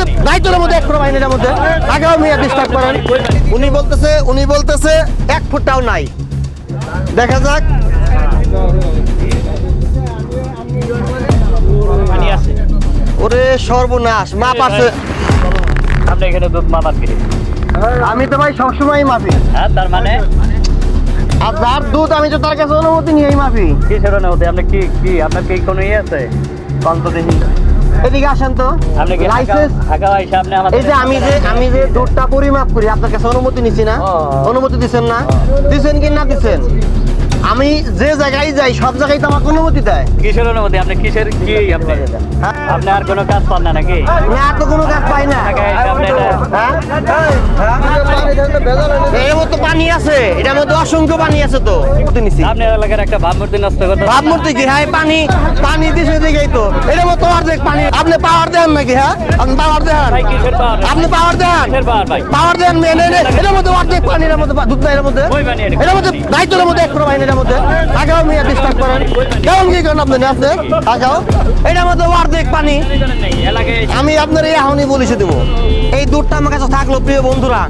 মধ্যে দায়িত্বের মধ্যে এক ফোঁটা পানি এটার মধ্যে আগেও মেয়ে ডিস্টার্ব করেন। উনি বলতেছে উনি বলতেছে এক ফুটটাও নাই। দেখা যাক। ওরে সর্বনাশ মাপ আছে। আপনি এখানে দুধ মাপার আমি তো ভাই সবসময় মাপি। হ্যাঁ তার মানে? আর যার দুধ আমি তো তার কাছে অনুমতি নিয়েই মাপি। কিসের অনুমতি? আপনি কি কি আপনার কি কোনো ইয়ে আছে? কন্ত দেখি এদিকে আসেন তো। লাইসেন্স এই যে আমি যে আমি যে দুধটা পরিমাপ করি আপনার কাছে অনুমতি নিছি না। অনুমতি দিচ্ছেন না? দিছেন কি না দিচ্ছেন আমি যে জায়গায় যাই সব জায়গায় তো আমাকে অনুমতি দেয়। কিসের অনুমতি? আপনি কিসের কি আপনি আপনি আর কোনো কাজ পান না নাকি? না আর তো কোনো কাজ পাই না। হ্যাঁ? এর মধ্যে পানি আছে এটার মধ্যে অসংখ্য পানি আছে তো। অনুমতি এলাকার একটা ভাবমূর্তি নষ্ট করতে ভাবমূর্তি কি? হ্যাঁ পানি পানি দিছে দিকেই তো। এটার মধ্যে অর্ধেক পানি। আপনি পাওয়ার দেন নাকি হ্যাঁ? আপনি পাওয়ার দেন। ভাই কিসের পাওয়ার আপনি পাওয়ার দেন। পাওয়ার দেন মেনে এটার মধ্যে অর্ধেক পানি এর মধ্যে দুধ এর মধ্যে। ওই পানি এটা। এটার মধ্যে দায়িত্বের মধ্যে এক পানি এটার মধ্যে। আগেও মেয়ে ডিস্টার্ব করেন। কেমন কি করেন আপনি আপনি আগেও। এটার মধ্যে অর্ধেক পানি। আমি আপনার এই এখনই বলেছি দেবো। এই দুধটা আমার কাছে থাকল প্রিয় বন্ধুরা।